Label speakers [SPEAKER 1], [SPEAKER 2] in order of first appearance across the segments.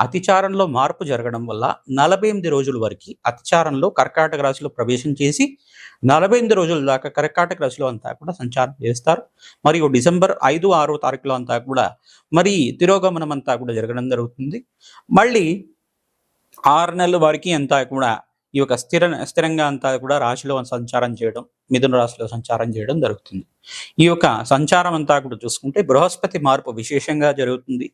[SPEAKER 1] అతిచారంలో మార్పు జరగడం వల్ల నలభై ఎనిమిది రోజుల వరకు అతిచారంలో కర్కాటక రాశిలో ప్రవేశం చేసి నలభై ఎనిమిది రోజుల దాకా కర్కాటక రాశిలో అంతా కూడా సంచారం చేస్తారు. మరియు డిసెంబర్ ఐదు ఆరో తారీఖులో అంతా కూడా మరి తిరోగమనం అంతా కూడా జరగడం జరుగుతుంది. మళ్ళీ ఆరు నెలల వరకు అంతా కూడా ఈ యొక్క స్థిర స్థిరంగా అంతా కూడా రాశిలో సంచారం చేయడం మిథున రాశిలో సంచారం చేయడం జరుగుతుంది. ఈ యొక్క సంచారం అంతా కూడా చూసుకుంటే బృహస్పతి మార్పు విశేషంగా జరుగుతుంది.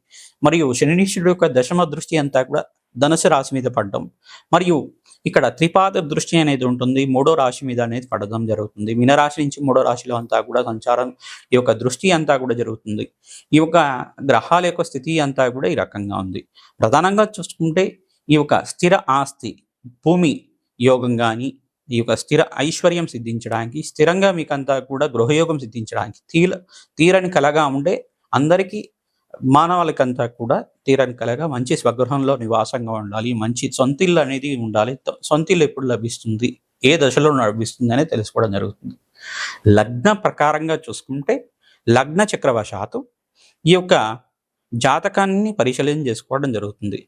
[SPEAKER 1] మరియు శనినీశ్వరుడు యొక్క దశమ దృష్టి అంతా కూడా ధనుసు రాశి మీద పడడం. మరియు ఇక్కడ త్రిపాద దృష్టి అనేది ఉంటుంది. మూడో రాశి మీద అనేది పడడం జరుగుతుంది. మీనరాశి నుంచి మూడో రాశిలో అంతా కూడా సంచారం ఈ యొక్క దృష్టి అంతా కూడా జరుగుతుంది. ఈ యొక్క గ్రహాల యొక్క స్థితి అంతా కూడా ఈ రకంగా ఉంది. ప్రధానంగా చూసుకుంటే ఈ యొక్క స్థిర ఆస్తి భూమి యోగం కానీ ఈ యొక్క స్థిర ఐశ్వర్యం సిద్ధించడానికి స్థిరంగా మీకంతా కూడా గృహయోగం సిద్ధించడానికి తీల తీరని కలగా ఉండే అందరికీ మానవాళికంతా కూడా తీరని కలగా మంచి స్వగృహంలో నివాసంగా ఉండాలి. మంచి సొంతిల్లు అనేది ఉండాలి. సొంతిల్లు ఎప్పుడు లభిస్తుంది? ఏ దశలో లభిస్తుంది అనేది తెలుసుకోవడం జరుగుతుంది. లగ్న ప్రకారంగా చూసుకుంటే లగ్న చక్రవశాత్తు ఈ యొక్క జాతకాన్ని పరిశీలన చేసుకోవడం జరుగుతుంది.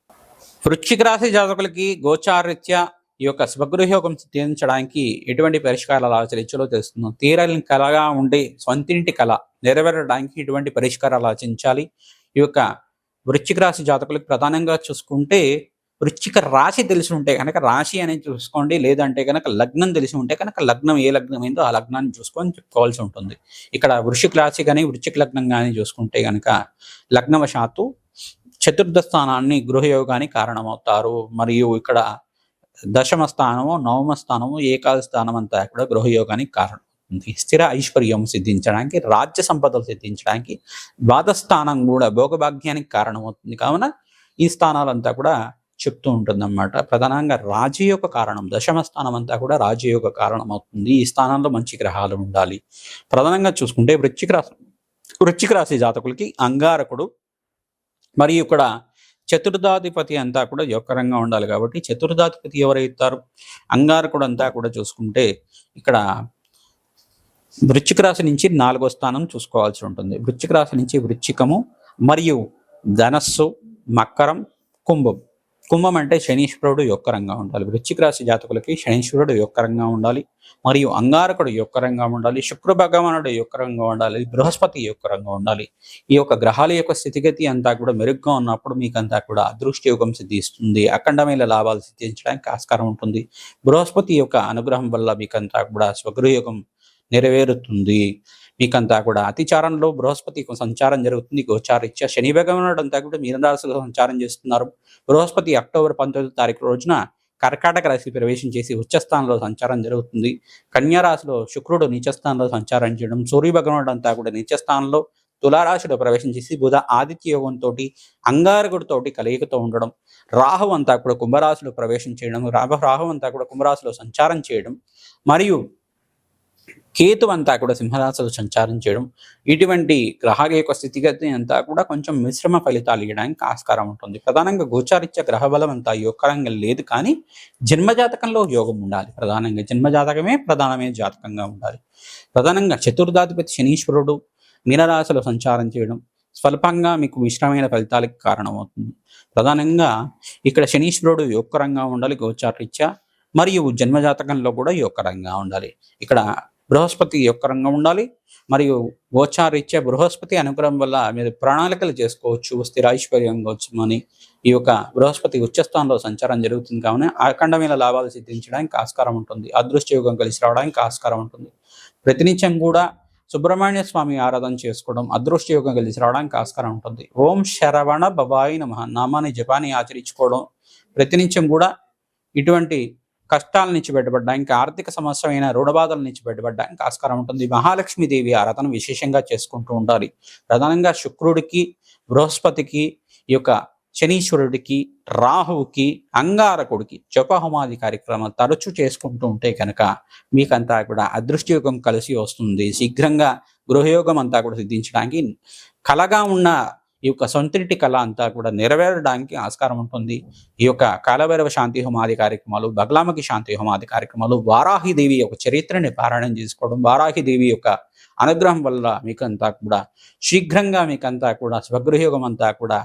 [SPEAKER 1] వృశ్చిక రాశి జాతకులకి గోచారీత్యా ఈ యొక్క స్వగృహయోగం సిద్ధించడానికి ఎటువంటి పరిష్కారాలు ఆచరించాలో తెలుస్తున్నాం తీరని కళగా ఉండే సొంతింటి కళ నెరవేరడానికి ఎటువంటి పరిష్కారాలు ఆచరించాలి? ఈ యొక్క వృశ్చిక రాశి జాతకులకు ప్రధానంగా చూసుకుంటే వృశ్చిక రాశి తెలిసి ఉంటే కనుక రాశి అనేది చూసుకోండి. లేదంటే కనుక లగ్నం తెలిసి ఉంటే కనుక లగ్నం ఏ లగ్నం అయిందో ఆ లగ్నాన్ని చూసుకొని చెప్పుకోవాల్సి ఉంటుంది. ఇక్కడ వృశ్చిక రాశి కానీ వృశ్చిక లగ్నం కానీ చూసుకుంటే కనుక లగ్నవశాత్తు చతుర్థ స్థానాన్ని గృహయోగానికి కారణమవుతారు. మరియు ఇక్కడ దశమ స్థానము నవమ స్థానము ఏకాది స్థానం అంతా కూడా గృహయోగానికి కారణం. అవుతుంది స్థిర ఐశ్వర్యం సిద్ధించడానికి రాజ్య సంపదలు సిద్ధించడానికి ద్వాదశ స్థానం కూడా భోగభాగ్యానికి కారణమవుతుంది. కావున ఈ స్థానాలంతా కూడా చెప్తూ ఉంటుందన్నమాట. ప్రధానంగా రాజయోగ కారణం దశమ స్థానం అంతా కూడా రాజయోగ కారణం అవుతుంది ఈ స్థానంలో మంచి గ్రహాలు ఉండాలి. ప్రధానంగా చూసుకుంటే వృచ్చిక రాశి వృచ్చిక రాశి జాతకులకి అంగారకుడు మరియు ఇక్కడ చతుర్థాధిపతి అంతా కూడా యొక్కరంగా ఉండాలి కాబట్టి చతుర్థాధిపతి ఎవరైతారు అంగారకుడు అంతా కూడా చూసుకుంటే ఇక్కడ వృశ్చిక రాశి నుంచి నాలుగో స్థానం చూసుకోవాల్సి ఉంటుంది. వృచ్చిక రాశి నుంచి వృచ్చికము మరియు ధనస్సు మకరం కుంభం. కుంభం అంటే శనీశ్వరుడు యొక్కరంగా ఉండాలి. వృశ్చిక రాశి జాతకులకి శనీశ్వరుడు యొక్కరంగా ఉండాలి. మరియు అంగారకుడు యొక్కరంగా ఉండాలి. శుక్ర భగవానుడు యొక్కరంగా ఉండాలి. బృహస్పతి యొక్కరంగా ఉండాలి. ఈ యొక్క గ్రహాల యొక్క స్థితిగతి అంతా కూడా మెరుగ్గా ఉన్నప్పుడు మీకు అంతా కూడా అదృష్ట యోగం సిద్ధిస్తుంది. అఖండమైన లాభాలు సిద్ధించడానికి ఆస్కారం ఉంటుంది. బృహస్పతి యొక్క అనుగ్రహం వల్ల మీకంతా కూడా స్వగృహయోగం నెరవేరుతుంది. మీకంతా కూడా అతిచారంలో బృహస్పతి సంచారం జరుగుతుంది. గోచారీత్యా శని భగవానుడు కూడా మీనరాశిలో సంచారం చేస్తున్నారు. బృహస్పతి అక్టోబర్ పంతొమ్మిది తారీఖు రోజున కర్కాటక రాశి ప్రవేశం చేసి ఉచ్చస్థానంలో సంచారం జరుగుతుంది. కన్యారాశిలో శుక్రుడు నీచస్థానంలో సంచారం చేయడం సూర్య భగవానుడు అంతా కూడా నీచస్థానంలో తులారాశిలో ప్రవేశం చేసి బుధ ఆదిత్య యోగంతో అంగారకుడితోటి కలయికతో ఉండడం రాహు అంతా కూడా కుంభరాశిలో ప్రవేశం చేయడం రాహు అంతా కూడా కుంభరాశిలో సంచారం చేయడం మరియు కేతు అంతా కూడా సింహరాశిలో సంచారం చేయడం ఇటువంటి గ్రహాల యొక్క స్థితిగతి అంతా కూడా కొంచెం మిశ్రమ ఫలితాలు ఇవ్వడానికి ఆస్కారం ఉంటుంది. ప్రధానంగా గోచారిత్య గ్రహ బలం అంతా యోగకరంగా లేదు కానీ జన్మజాతకంలో యోగం ఉండాలి. ప్రధానంగా జన్మజాతకమే ప్రధానమైన జాతకంగా ఉండాలి. ప్రధానంగా చతుర్థాధిపతి శనీశ్వరుడు మీనరాశిలో సంచారం చేయడం స్వల్పంగా మీకు మిశ్రమైన ఫలితాలకు కారణమవుతుంది. ప్రధానంగా ఇక్కడ శనీశ్వరుడు యోగకరంగా ఉండాలి గోచారరీత్యా మరియు జన్మజాతకంలో కూడా యోగకరంగా ఉండాలి. ఇక్కడ బృహస్పతి యొక్కరంగా ఉండాలి. మరియు గోచారీత్యా బృహస్పతి అనుగ్రహం వల్ల మీరు ప్రణాళికలు చేసుకోవచ్చు స్థిరాైశ్వర్యంగా అని ఈ యొక్క బృహస్పతి ఉచ్చస్థానంలో సంచారం జరుగుతుంది కావున అఖండమైన లాభాలు సిద్ధించడానికి ఆస్కారం ఉంటుంది. అదృష్ట యోగం కలిసి రావడానికి ఆస్కారం ఉంటుంది. ప్రతినిత్యం కూడా సుబ్రహ్మణ్య స్వామి ఆరాధన చేసుకోవడం అదృష్ట యోగం కలిసి రావడానికి ఆస్కారం ఉంటుంది. ఓం శరవణ భవాయి నమ. నామాన్ని జపాన్ని ఆచరించుకోవడం ప్రతినిత్యం కూడా ఇటువంటి కష్టాల నుంచి బయటపడడానికి ఆర్థిక సమస్య అయిన రుణబాధల నుంచి బయటపడడానికి ఆస్కారం ఉంటుంది. మహాలక్ష్మీదేవి ఆరాధన విశేషంగా చేసుకుంటూ ఉండాలి. ప్రధానంగా శుక్రుడికి బృహస్పతికి ఈ యొక్క శనీశ్వరుడికి రాహువుకి అంగారకుడికి జపహోమాది కార్యక్రమాలు తరచూ చేసుకుంటూ ఉంటే కనుక మీకంతా కూడా అదృష్టయోగం కలిసి వస్తుంది. శీఘ్రంగా గృహయోగం అంతా కూడా సిద్ధించడానికి కలగా ఉన్న ఈ యొక్క సొంతింటి కళ అంతా కూడా నెరవేరడానికి ఆస్కారం ఉంటుంది. ఈ యొక్క కాలభైరవ శాంతి హోమాది కార్యక్రమాలు బగ్లామకి శాంతి హోమాది కార్యక్రమాలు వారాహిదేవి యొక్క చరిత్రని పారాయణం చేసుకోవడం వారాహిదేవి యొక్క అనుగ్రహం వల్ల మీకంతా కూడా శీఘ్రంగా మీకంతా కూడా స్వగృహయోగం అంతా కూడా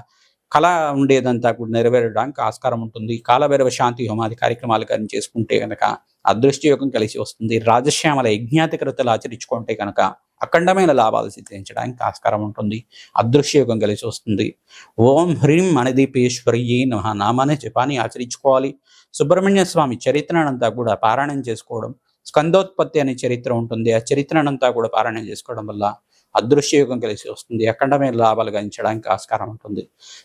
[SPEAKER 1] కళ ఉండేదంతా కూడా నెరవేరడానికి ఆస్కారం ఉంటుంది. కాలభైరవ శాంతి హోమాది కార్యక్రమాలు కానీ చేసుకుంటే కనుక అదృష్టయోగం కలిసి వస్తుంది. రాజశ్యామల యజ్ఞాతికృతలు ఆచరించుకుంటే కనుక అఖండమైన లాభాలు సిద్ధించడానికి ఆస్కారం ఉంటుంది అదృశ్యయోగం కలిసి వస్తుంది. ఓం హ్రీం మణదీపేశ్వరి నమ నామానే జపాన్ని ఆచరించుకోవాలి. సుబ్రహ్మణ్య స్వామి చరిత్రనంతా కూడా పారాయణం చేసుకోవడం స్కందోత్పత్తి అనే చరిత్ర ఉంటుంది. ఆ చరిత్రనంతా కూడా పారాయణం చేసుకోవడం వల్ల అదృశ్యయోగం కలిసి వస్తుంది అఖండమైన లాభాలు గణించడానికి ఆస్కారం ఉంటుంది.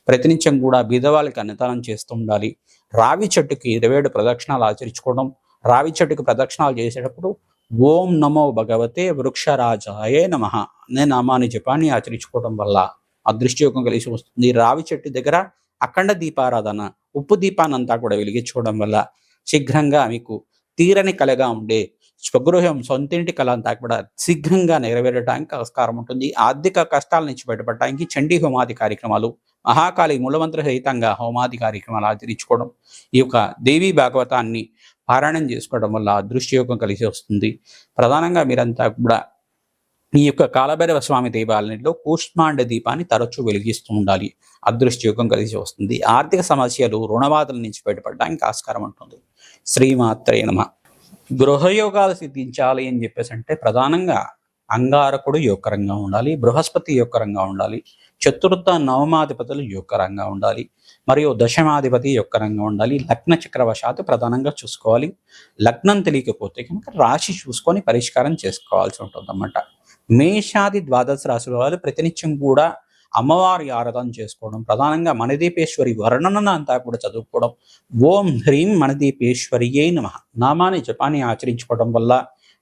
[SPEAKER 1] ప్రతినిత్యం కూడా బీదవాళ్ళకి అన్నదానం చేస్తూ ఉండాలి. రావి చెట్టుకి ఇరవై ఏడు ప్రదక్షిణాలు ఆచరించుకోవడం రావి చెట్టుకి ప్రదక్షిణాలు చేసేటప్పుడు ఓం నమో భగవతే వృక్షరాజాయే నమ అనే నామాన్ని జపాన్ని ఆచరించుకోవడం వల్ల అదృష్టయోగం కలిసి వస్తుంది. రావి చెట్టు దగ్గర అఖండ దీపారాధన ఉప్పు దీపానంతా కూడా వెలిగించుకోవడం వల్ల శీఘ్రంగా మీకు తీరని కలగా ఉండే స్వగృహం సొంతింటి కళ అంతా కూడా శీఘ్రంగా నెరవేరడానికి ఆస్కారం ఉంటుంది. ఆర్థిక కష్టాల నుంచి బయటపడటానికి చండీ హోమాది కార్యక్రమాలు మహాకాళి మూలమంత్ర సహితంగా హోమాది కార్యక్రమాలు ఆచరించుకోవడం ఈ యొక్క దేవీ భాగవతాన్ని పారాయణం చేసుకోవడం వల్ల అదృష్టయోగం కలిసి వస్తుంది. ప్రధానంగా మీరంతా కూడా ఈ యొక్క కాలభైరవ స్వామి దేవాలయంలో కూష్మాండ దీపాన్ని తరచూ వెలిగిస్తూ ఉండాలి. అదృష్టయోగం కలిసి వస్తుంది. ఆర్థిక సమస్యలు రుణబాధల నుంచి బయటపడడానికి ఆస్కారం ఉంటుంది. శ్రీమాత్రే నమ. గృహయోగాలు సిద్ధించాలి అని చెప్పేసి అంటే ప్రధానంగా అంగారకుడు యోగకరంగా ఉండాలి బృహస్పతి యోగకరంగా ఉండాలి చతుర్థ నవమాధిపతులు యోగకరంగా ఉండాలి మరియు దశమాధిపతి యొక్కరంగా ఉండాలి. లగ్న చక్రవశాత్తు ప్రధానంగా చూసుకోవాలి. లగ్నం తెలియకపోతే కనుక రాశి చూసుకొని పరిష్కారం చేసుకోవాల్సి ఉంటుంది అన్నమాట మేషాది ద్వాదశ రాశుల వాళ్ళు ప్రతినిత్యం కూడా అమ్మవారి ఆరాధన చేసుకోవడం ప్రధానంగా మణదీపేశ్వరి వర్ణన అంతా కూడా చదువుకోవడం. ఓం హ్రీం మణదీపేశ్వరియే నమ. నామాన్ని జపాన్ని ఆచరించుకోవడం వల్ల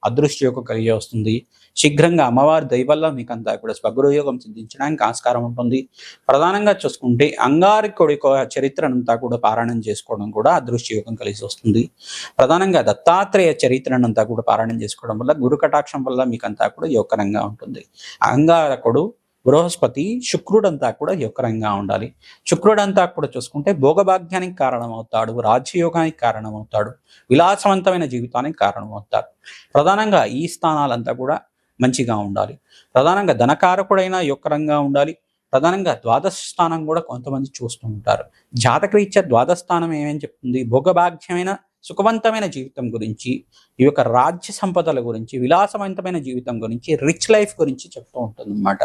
[SPEAKER 1] అదృష్టయోగం కలిగి వస్తుంది. శీఘ్రంగా అమ్మవారి దయవల్ల మీకు అంతా కూడా స్వగృహయోగం సిద్ధించడానికి ఆస్కారం ఉంటుంది. ప్రధానంగా చూసుకుంటే అంగారికుడి చరిత్రనంతా కూడా పారాయణం చేసుకోవడం కూడా అదృష్టయోగం కలిసి వస్తుంది. ప్రధానంగా దత్తాత్రేయ చరిత్రనంతా కూడా పారాయణం చేసుకోవడం వల్ల గురు కటాక్షం వల్ల మీకంతా కూడా యోగకరంగా ఉంటుంది. అంగారకుడు బృహస్పతి శుక్రుడంతా కూడా యుకరంగా ఉండాలి. శుక్రుడంతా కూడా చూసుకుంటే భోగభాగ్యానికి కారణమవుతాడు రాజ్యయోగానికి కారణమవుతాడు విలాసవంతమైన జీవితానికి కారణమవుతాడు. ప్రధానంగా ఈ స్థానాలంతా కూడా మంచిగా ఉండాలి. ప్రధానంగా ధనకారకుడైన యుక్కరంగా ఉండాలి. ప్రధానంగా ద్వాదశ స్థానం కూడా కొంతమంది చూస్తూ ఉంటారు. జాతకరీత్యా ద్వాదశ స్థానం ఏమేమి చెప్తుంది? భోగభాగ్యమైన సుఖవంతమైన జీవితం గురించి ఈ యొక్క రాజ్య సంపదల గురించి విలాసవంతమైన జీవితం గురించి రిచ్ లైఫ్ గురించి చెప్తూ ఉంటుంది అనమాట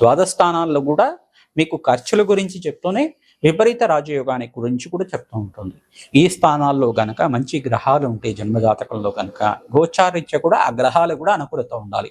[SPEAKER 1] ద్వాదశ స్థానాల్లో కూడా మీకు ఖర్చుల గురించి చెప్తూనే విపరీత రాజయోగానికి గురించి కూడా చెప్తూ ఉంటుంది. ఈ స్థానాల్లో గనక మంచి గ్రహాలు ఉంటే జన్మజాతకంలో గనక గోచారీత్య కూడా ఆ గ్రహాలు కూడా అనుకూలత ఉండాలి.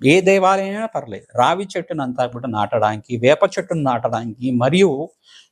[SPEAKER 1] ఏ దేవాలయమైనా పర్లేదు. రావి చెట్టును అంతా కూడా నాటడానికి వేప చెట్టును నాటడానికి మరియు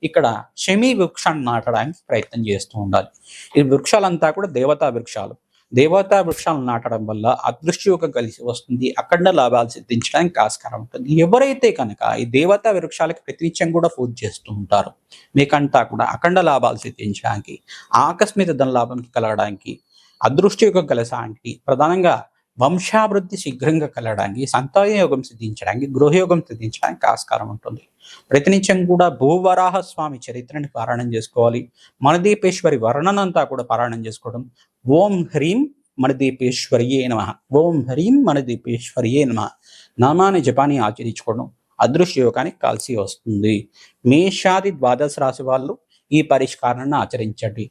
[SPEAKER 1] ఇక్కడ షమి వృక్షాన్ని నాటడానికి ప్రయత్నం చేస్తూ ఉండాలి. ఈ వృక్షాలంతా కూడా దేవతా వృక్షాలు. దేవతా వృక్షాలను నాటడం వల్ల అదృష్టి యొక్క కలిసి వస్తుంది. అఖండ లాభాలు సిద్ధించడానికి ఆస్కారం ఉంటుంది. ఎవరైతే కనుక ఈ దేవతా వృక్షాలకి ప్రతినిత్యం కూడా పూజ చేస్తూ ఉంటారు మీకంతా కూడా అఖండ లాభాలు సిద్ధించడానికి ఆకస్మిక ధన లాభం కలగడానికి అదృష్టి యొక్క కలసానికి ప్రధానంగా వంశాభివృద్ధి శీఘ్రంగా కలగడానికి సంతాన సిద్ధించడానికి గృహయోగం సిద్ధించడానికి ఆస్కారం ఉంటుంది. ప్రతినిత్యం కూడా భూవరాహ స్వామి చరిత్రని పారాయణం చేసుకోవాలి. మనదీపేశ్వరి వర్ణనంతా కూడా పారాయణం చేసుకోవడం. ఓం హ్రీం మణదీపేశ్వరియే నమ. ఓం హ్రీం మణదీపేశ్వరియే నమ. నామాన్ని జపాన్ని ఆచరించుకోవడం అదృశ్య యోగానికి కలిసి వస్తుంది. మేషాది ద్వాదశ రాశి వాళ్ళు ఈ పరిష్కారాన్ని ఆచరించండి.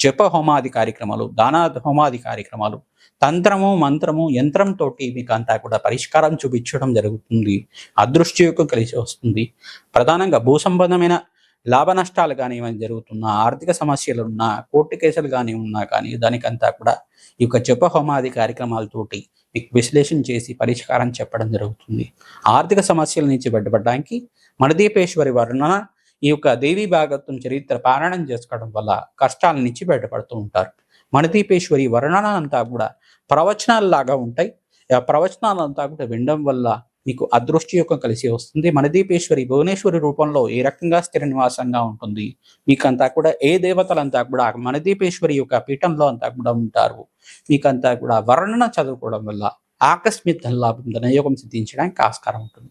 [SPEAKER 1] జప హోమాది కార్యక్రమాలు దానా హోమాది కార్యక్రమాలు తంత్రము మంత్రము యంత్రంతో మీకు అంతా కూడా పరిష్కారం చూపించడం జరుగుతుంది. అదృష్టి యొక్క కలిసి వస్తుంది. ప్రధానంగా భూ సంబంధమైన లాభ నష్టాలు కానీ ఏమైనా జరుగుతున్నా ఆర్థిక సమస్యలు ఉన్నా కోర్టు కేసులు కానీ ఉన్నా కానీ దానికంతా కూడా ఈ యొక్క జప హోమాది కార్యక్రమాలతోటి మీకు విశ్లేషణ చేసి పరిష్కారం చెప్పడం జరుగుతుంది. ఆర్థిక సమస్యల నుంచి బయటపడడానికి మణదీపేశ్వరి వర్ణన ఈ యొక్క దేవీ భాగత్వం చరిత్ర పారాయణం చేసుకోవడం వల్ల కష్టాల నుంచి బయటపడుతూ ఉంటారు. మణిదీపేశ్వరి వర్ణన అంతా కూడా ప్రవచనాలు లాగా ఉంటాయి. ఆ ప్రవచనాలంతా కూడా వినడం వల్ల మీకు అదృష్టి యొక్క కలిసి వస్తుంది. మణిదీపేశ్వరి భువనేశ్వరి రూపంలో ఏ రకంగా స్థిర నివాసంగా ఉంటుంది? మీకంతా కూడా ఏ దేవతలంతా కూడా మణిదీపేశ్వరి యొక్క పీఠంలో అంతా కూడా ఉంటారు. మీకంతా కూడా వర్ణన చదువుకోవడం వల్ల ఆకస్మిక ధనలాభం ధనయోగం సిద్ధించడానికి ఆస్కారం ఉంటుంది.